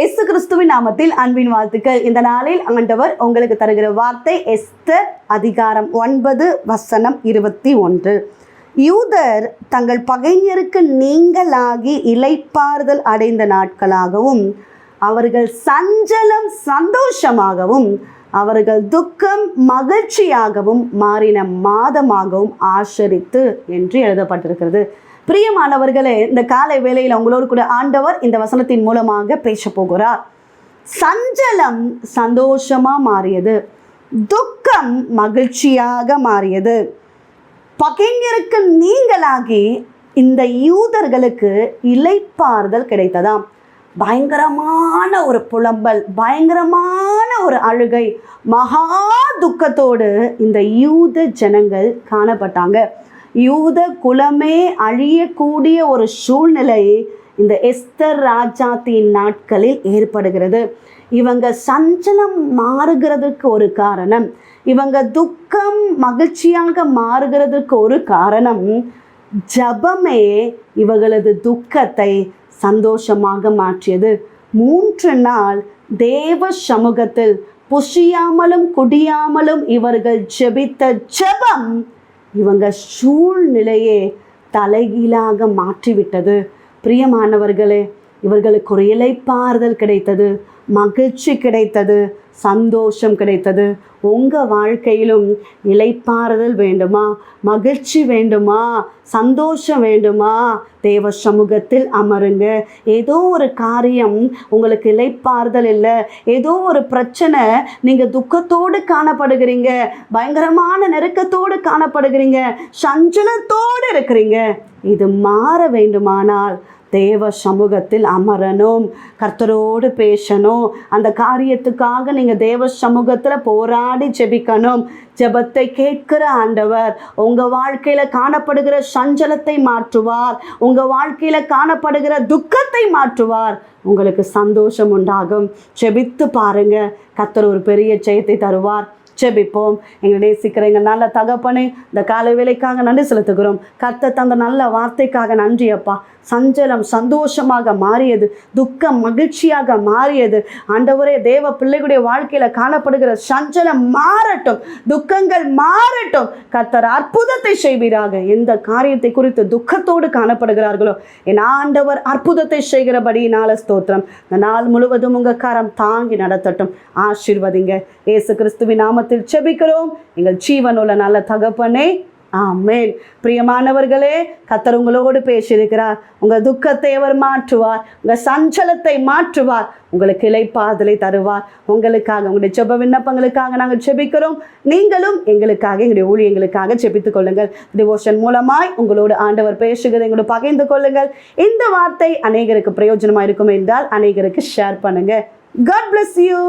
எஸ்து கிறிஸ்துவின் நாமத்தில் அன்பின் வாழ்த்துக்கள். இந்த நாளில் ஆண்டவர் உங்களுக்கு தருகிற வார்த்தை எஸ்தர் அதிகாரம் ஒன்பது வசனம் இருபத்தி ஒன்று. யூதர் தங்கள் பகைஞருக்கு நீங்களாகி இலைப்பாறுதல் அடைந்த நாட்களாகவும் அவர்கள் சஞ்சலம் சந்தோஷமாகவும் அவர்கள் துக்கம் மகிழ்ச்சியாகவும் மாறின மாதமாகவும் ஆசரித்து என்று எழுதப்பட்டிருக்கிறது. பிரியமானவர்களே இந்த காலை வேளையில் உங்களோடு கூட ஆண்டவர் இந்த வசனத்தின் மூலமாக பேச போகிறார். சஞ்சலம் சந்தோஷமா மாறியது. துக்கம் மகிழ்ச்சியாக மாறியது. பகைஞருக்கு நீங்களாகி இந்த யூதர்களுக்கு இலைப்பாறுதல் கிடைத்ததாம். பயங்கரமான ஒரு புலம்பல் பயங்கரமான ஒரு அழுகை மகா துக்கத்தோடு இந்த யூத ஜனங்கள் காணப்பட்டாங்க. யூத குலமே அழியக்கூடிய ஒரு சூழ்நிலை இந்த எஸ்தர் ராஜாத்தின் நாட்களில் ஏற்படுகிறது. இவங்க சஞ்சலம் மாறுகிறதுக்கு ஒரு காரணம். இவங்க துக்கம் மகிழ்ச்சியாக மாறுகிறதுக்கு ஒரு காரணம். ஜபமே இவர்களது துக்கத்தை சந்தோஷமாக மாற்றியது. மூன்று நாள் தேவ சமூகத்தில் புசியாமலும் குடியாமலும் இவர்கள் ஜெபித்த ஜெபம் இவங்க சூழ்நிலையே தலைகீழாக மாற்றிவிட்டது. பிரியமானவர்களே இவர்களுக்கு ஒரு இலைப்பாறுதல் கிடைத்தது மகிழ்ச்சி கிடைத்தது சந்தோஷம் கிடைத்தது. உங்கள் வாழ்க்கையிலும் நிலைப்பாறுதல் வேண்டுமா? மகிழ்ச்சி வேண்டுமா? சந்தோஷம் வேண்டுமா? தேவ சமூகத்தில் அமருங்க. ஏதோ ஒரு காரியம் உங்களுக்கு இலைப்பாறுதல் இல்லை. ஏதோ ஒரு பிரச்சனை நீங்கள் துக்கத்தோடு காணப்படுகிறீங்க. பயங்கரமான நெருக்கத்தோடு காணப்படுகிறீங்க. சஞ்சலத்தோடு இருக்கிறீங்க. இது மாற வேண்டுமானால் தேவ சமூகத்தில் அமரணும் கர்த்தரோடு பேசணும். அந்த காரியத்துக்காக நீங்கள் தேவ சமூகத்தில் போராடி ஜெபிக்கணும். ஜெபத்தை கேட்கிற ஆண்டவர் உங்கள் வாழ்க்கையில் காணப்படுகிற சஞ்சலத்தை மாற்றுவார். உங்கள் வாழ்க்கையில் காணப்படுகிற துக்கத்தை மாற்றுவார். உங்களுக்கு சந்தோஷம் உண்டாகும். செபித்து பாருங்க. கர்த்தர் ஒரு பெரிய ஜெயத்தை தருவார். ஜெபிப்போம். எங்களை நேசிக்கிற எங்கள் நல்ல தகப்பனே இந்த காலை வேலைக்காக நன்றி செலுத்துகிறோம். கர்த்தர் தந்த நல்ல வார்த்தைக்காக நன்றி அப்பா. சஞ்சலம் சந்தோஷமாக மாறியது. துக்கம் மகிழ்ச்சியாக மாறியது. ஆண்டவரே தேவ பிள்ளைகளுடைய வாழ்க்கையில் காணப்படுகிற சஞ்சலம் மாறட்டும். துக்கங்கள் மாறட்டும். கர்த்தர் அற்புதத்தை செய்வீராக. எந்த காரியத்தை குறித்து துக்கத்தோடு காணப்படுகிறார்களோ என் ஆண்டவர் அற்புதத்தை செய்கிறபடியினால ஸ்தோத்திரம். இந்த நாள் முழுவதும் உங்கள் கரம் தாங்கி நடத்தட்டும். ஆசீர்வதிங்க. ஏசு கிறிஸ்துவின் நாமத்தில் செபிக்கிறோம். எங்கள் ஜீவனுள்ள நல்ல தகப்பனே ஆமேன். பிரியமானவர்களே கத்தர் உங்களோடு பேசியிருக்கிறார். உங்கள் துக்கத்தை அவர் மாற்றுவார் உங்கள் சஞ்சலத்தை மாற்றுவார் உங்களுக்கு இலைப்பாதலை தருவார். உங்களுக்காக உங்களுடைய ஜெப விண்ணப்பங்களுக்காக நாங்கள் ஜெபிக்கிறோம் நீங்களும் எங்களுக்காக எங்களுடைய ஊழியங்களுக்காக ஜெபித்துக் கொள்ளுங்கள். டிவோஷன் மூலமாய் உங்களோடு ஆண்டவர் பேசுகிறதை எங்களோட பகிர்ந்து கொள்ளுங்கள். இந்த வார்த்தை அநேகருக்கு பிரயோஜனமாக இருக்கும் என்றால் அநேகருக்கு ஷேர் பண்ணுங்கள் காட் பிளஸ் யூ